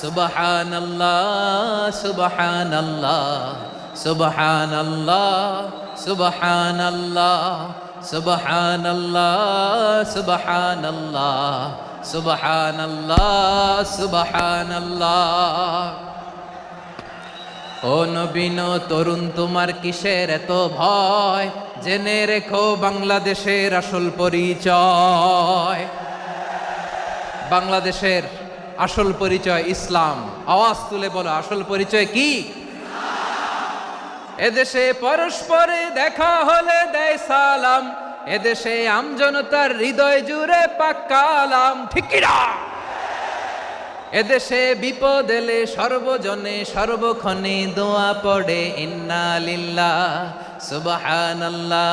সুবহান আল্লাহ সুবহান আল্লাহ সুবহান আল্লাহ সুবহান আল্লাহ সুবহান আল্লাহ সুবহান আল্লাহ সুবহান আল্লাহ সুবহান আল্লাহ ও নবীন তরুণ, তোমার কিসের এত ভয়? জেনে রেখো বাংলাদেশের আসল পরিচয়। বাংলাদেশের আসল পরিচয় ইসলাম। আওয়াজ তুলে বলো, আসল পরিচয় কি? এদেশে পরস্পরে দেখা হলে দেয় সালাম। এদেশে আমজনতার হৃদয় জুড়ে পাক্কালাম ঠিকিরা এদেশে বিপদ এলে সর্বজনে সর্বক্ষণে দোয়া পড়ে, ইন্না লিল্লাহ সুবহানাল্লাহ।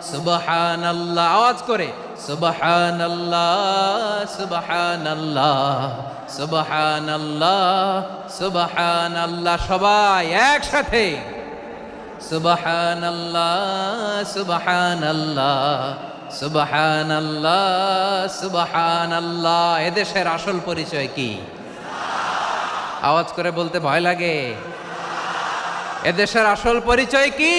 সুবহান আল্লাহ আওয়াজ করে সুবহান আল্লাহ সুবহান আল্লাহ সুবহান আল্লাহ সুবহান আল্লাহ সবাই একসাথে সুবহান আল্লাহ সুবহান আল্লাহ সুবহান আল্লাহ সুবহান আল্লাহ এদেশের আসল পরিচয় কি? আওয়াজ করে বলতে ভয় লাগে। এদেশের আসল পরিচয় কি?